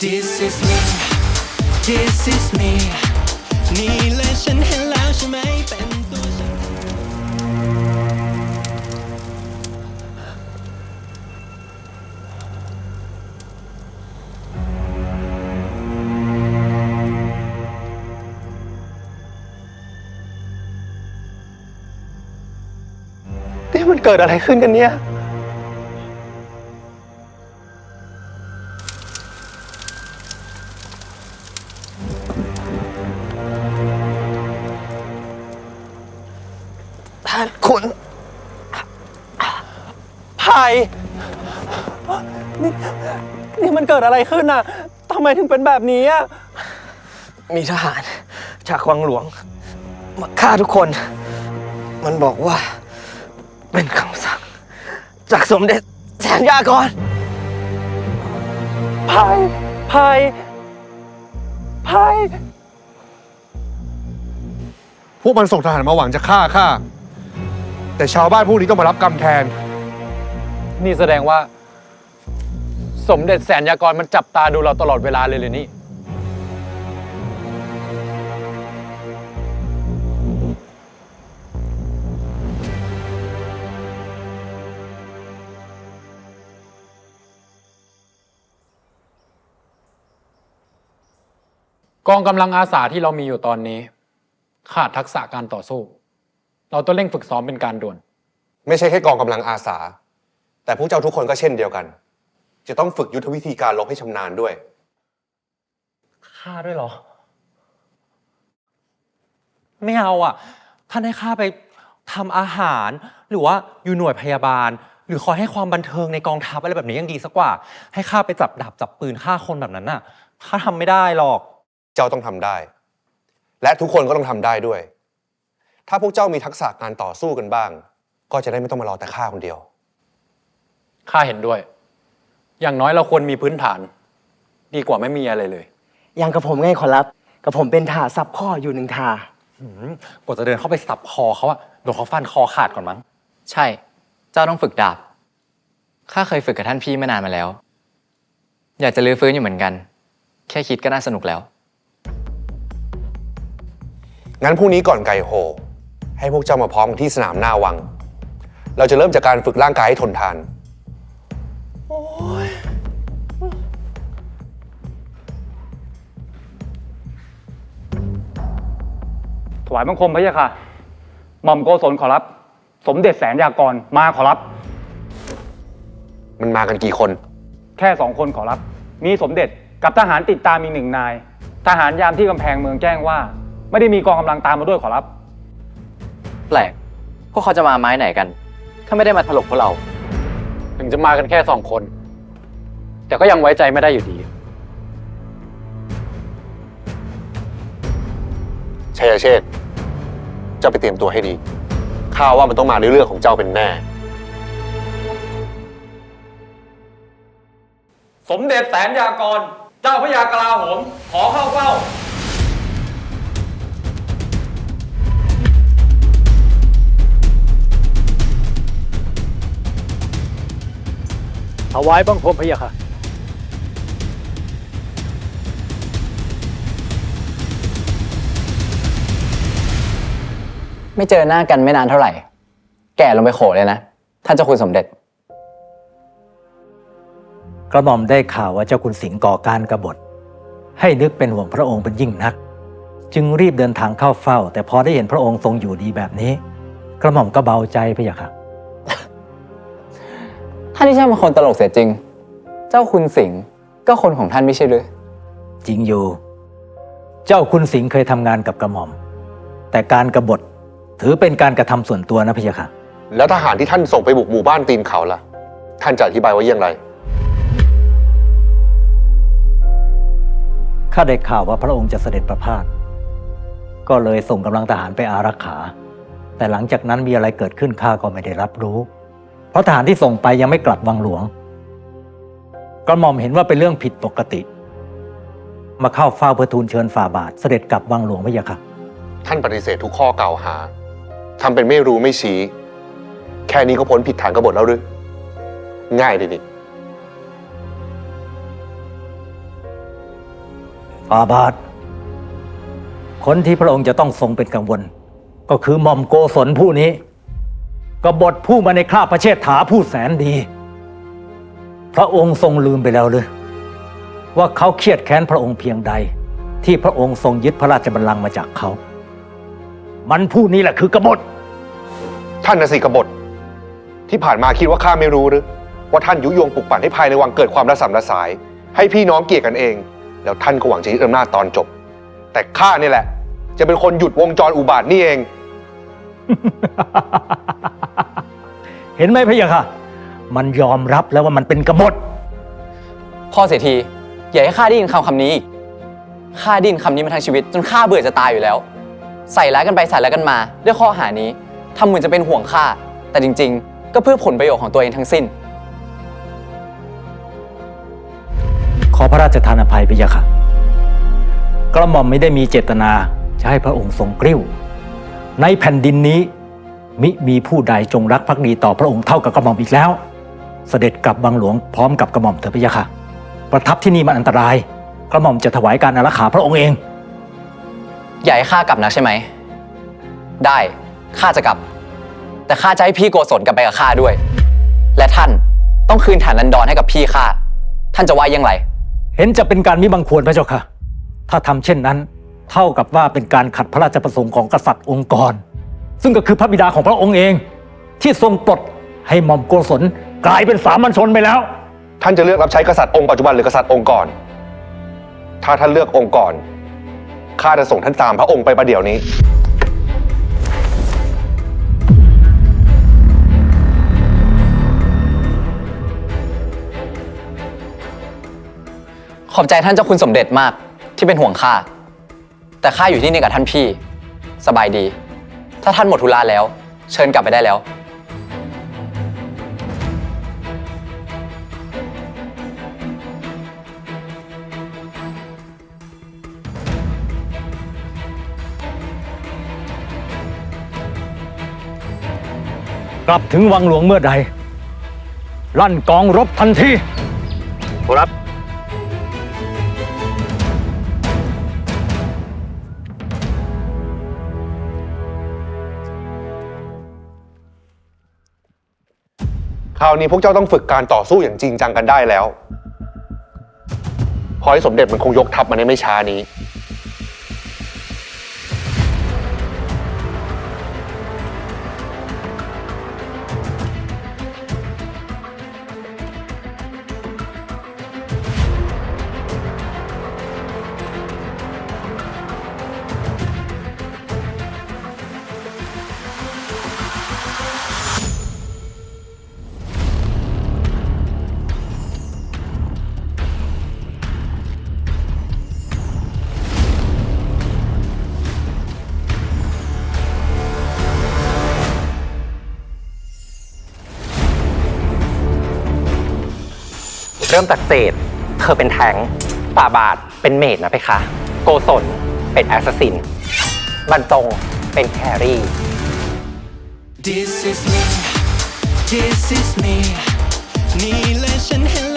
This is me This is me นี่แหละฉันเห็นแล้วใช่ไหมเป็นตัวฉันนี่มันเกิดอะไรขึ้นกันเนี่ย คุณ ไผ่นี่นี่มันเกิดอะไรขึ้นน่ะทำไมถึงเป็นแบบนี้อะมีทหารจากวังหลวง มาฆ่าทุกคน มันบอกว่า เป็นคำสั่ง จากสมเด็จแสนยากรพายพายพายพวกมันส่งทหารมาหวังจะฆ่าข้า แต่ชาวบ้านพวกนี้ต้องมารับกรรมแทน นี่แสดงว่า สมเด็จแสนยากรมันจับตาดูเราตลอดเวลาเลยเลยนี่ กองกำลังอาสาที่เรามีอยู่ตอนนี้ ขาดทักษะการต่อสู้ เราต้องเร่งฝึกซ้อมเป็นการด่วน ไม่ใช่แค่กองกำลังอาสา แต่พวกเจ้าทุกคนก็เช่นเดียวกัน จะต้องฝึกยุทธวิธีการรบให้ชำนาญด้วย ฆ่าด้วยเหรอ ไม่เอาอะ ท่านให้ข้าไปทำอาหาร หรือว่าอยู่หน่วยพยาบาล หรือคอยให้ความบันเทิงในกองทัพอะไรแบบนี้ยังดีสักกว่า ให้ข้าไปจับดาบจับปืนฆ่าคนแบบนั้นน่ะข้าทำไม่ได้หรอก เจ้าต้องทำได้ และทุกคนก็ต้องทำได้ด้วย ถ้าพวกเจ้ามีทักษะการต่อสู้กันบ้าง ก็จะได้ไม่ต้องมารอแต่ข้าคนเดียว ข้าเห็นด้วย อย่างน้อยเราควรมีพื้นฐาน ดีกว่าไม่มีอะไรเลย อย่างกับผมไงขอรับ กับผมเป็นท่าซับข้ออยู่หนึ่งท่าหืมกว่าจะเดินเข้าไปสับคอเขาอะโดนเขาฟันคอขาดก่อนมั้ง ใช่ เจ้าต้องฝึกดาบ ข้าเคยฝึกกับท่านพี่มานานมาแล้ว อยากจะลื้อฟื้นอยู่เหมือนกัน แค่คิดก็น่าสนุกแล้ว งั้นพรุ่งนี้ก่อนไก่โห ให้พวกเจ้ามาพร้อมกันที่สนามหน้าวัง เราจะเริ่มจากการฝึกร่างกายให้ทนทาน ถวายบังคมพระยาค่ะ หม่อมโกศลขอรับ สมเด็จแสนยากรมาขอรับ มันมากันกี่คน แค่สองคนขอรับ มีสมเด็จกับทหารติดตามอีกหนึ่งนาย ทหารยามที่กำแพงเมืองแจ้งว่า ไม่ได้มีกองกำลังตามมาด้วยขอรับ แปลก พวกเขาจะมาไม้ไหนกัน ถ้าไม่ได้มาถล่มพวกเรา ถึงจะมากันแค่สองคน แต่ก็ยังไว้ใจไม่ได้อยู่ดี ชัยเชษฐ์เจ้าไปเตรียมตัวให้ดี ข้าว่ามันต้องมาในเรื่องของเจ้าเป็นแน่ สมเด็จแสนยากร เจ้าพระยากลาโหมขอเข้าเฝ้า วายบังคมพระยาค่ะไม่เจอหน้ากันไม่นานเท่าไหร่ แก่ลงไปโขเลยนะท่านเจ้าคุณสมเด็จ กระหม่อมได้ข่าวว่าเจ้าคุณสิงห์ก่อการกรบฏ ให้นึกเป็นห่วงพระองค์เป็นยิ่งนัก จึงรีบเดินทางเข้าเฝ้า แต่พอได้เห็นพระองค์ทรงอยู่ดีแบบนี้ กระหม่อมก็เบาใจพระยาค่ะ ท่านที่ช่างเป็นคนตลกเสียจริง เจ้าคุณสิงห์ก็คนของท่านไม่ใช่หรือจริงอยู่ เจ้าคุณสิงห์เคยทำงานกับกระหม่อม แต่การกรบฏถือเป็นการกระทำส่วนตัวนะพระยาค่ะ แล้วทหารที่ท่านส่งไปบุกหมู่บ้านตีนเขาล่ะ ท่านจะอธิบายว่าอย่างไร ข้าได้ข่าวว่าพระองค์จะเสด็จประพาส ก็เลยส่งกำลังทหารไปอารักขา แต่หลังจากนั้นมีอะไรเกิดขึ้นข้าก็ไม่ได้รับรู้ เพราะทหารที่ส่งไปยังไม่กลับวังหลวงกระหม่อมเห็นว่าเป็นเรื่องผิดปกติ มาเข้าเฝ้าเพื่อทูลเชิญฝ่าบาทเสด็จกลับวังหลวงพระยาค่ะ ท่านปฏิเสธทุกข้อกล่าวหาทำเป็นไม่รู้ไม่ชี้ แค่นี้ก็พ้นผิดฐานกบฏแล้วหรือ ง่ายดีนี่อาบาท คนที่พระองค์จะต้องทรงเป็นกังวล ก็คือหม่อมโกศลผู้นี้ กบฏผู้มาในคราบพระเชษฐาผู้แสนดี พระองค์ทรงลืมไปแล้วหรือว่าเขาเครียดแค้นพระองค์เพียงใด ที่พระองค์ทรงยึดพระราชบัลลังก์มาจากเขา มันผู้นี้แหละคือกบฏท่านนะสิกบฏ ที่ผ่านมาคิดว่าข้าไม่รู้หรือว่าท่านยุยงปลุกปั่นให้ภายในวังเกิดความระสำระสาย ให้พี่น้องเกลียดกันเอง แล้วท่านก็หวังจะยึดอำนาจตอนจบ แต่ข้านี่แหละ จะเป็นคนหยุดวงจรอุบาทนี่เอง เห็นไหมพะยะค่ะ มันยอมรับแล้วว่ามันเป็นกบฏ พ่อเสียทีอย่าให้ข้าได้ยินคำคำนี้อีกข้าได้ยินคำนี้มาทั้งชีวิต จนข้าเบื่อจะตายอยู่แล้ว ใส่ร้ายกันไปใส่ร้ายกันมา ด้วยข้อหานี้ทำเหมือนจะเป็นห่วงข้าแต่จริง ๆ ก็เพื่อผลประโยชน์ของตัวเองทั้งสิ้น ขอพระราชทานอภัยพะยะค่ะ กระหม่อมไม่ได้มีเจตนาจะให้พระองค์ทรงกริ้ว ในแผ่นดินนี้ มิมีผู้ใดจงรักภักดีต่อพระองค์เท่ากับกระหม่อมอีกแล้ว เสด็จกลับวังหลวงพร้อมกับกระหม่อมเถิดพะยะค่ะ ประทับที่นี่มันอันตราย กระหม่อมจะถวายการอารักขาพระองค์เองอย่าให้ข้ากลับนักใช่ไหม ได้ข้าจะกลับ แต่ข้าจะให้พี่โกศลกลับไปกับข้าด้วย และท่านต้องคืนฐานนันดรให้กับพี่ข้าท่านจะว่ายังไงเห็นจะเป็นการมิบังควรพระเจ้าค่ะ ถ้าทำเช่นนั้น เท่ากับว่าเป็นการขัดพระราชประสงค์ของกษัตริย์องค์กร ซึ่งก็คือพระบิดาของพระองค์เอง ที่ทรงปลดให้หม่อมโกศลกลายเป็นสามัญชนไปแล้ว ท่านจะเลือกรับใช้กษัตริย์องค์ปัจจุบันหรือกษัตริย์องค์ก่อน ถ้าท่านเลือกองค์ก่อน ข้าจะส่งท่านตามพระองค์ไปประเดี๋ยวนี้ ขอบใจท่านเจ้าคุณสมเด็จมากที่เป็นห่วงข้า แต่ข้าอยู่ที่นี่กับท่านพี่ สบายดี ถ้าท่านหมดธุระแล้ว เชิญกลับไปได้แล้ว กลับถึงวังหลวงเมื่อใด ลั่นกองรบทันที ครับ คราวนี้พวกเจ้าต้องฝึกการต่อสู้อย่างจริงจังกันได้แล้ว พอยสมเด็จมันคงยกทัพมาในไม่ช้านี้ เริ่มจากเจดเธอเป็นแทงค์ฝ่าบาทเป็นเมดนะเพคะ โกศลเป็นแอสซัสซิน บรรจงเป็นแครี่ This is me This is me นี่และฉันเห็น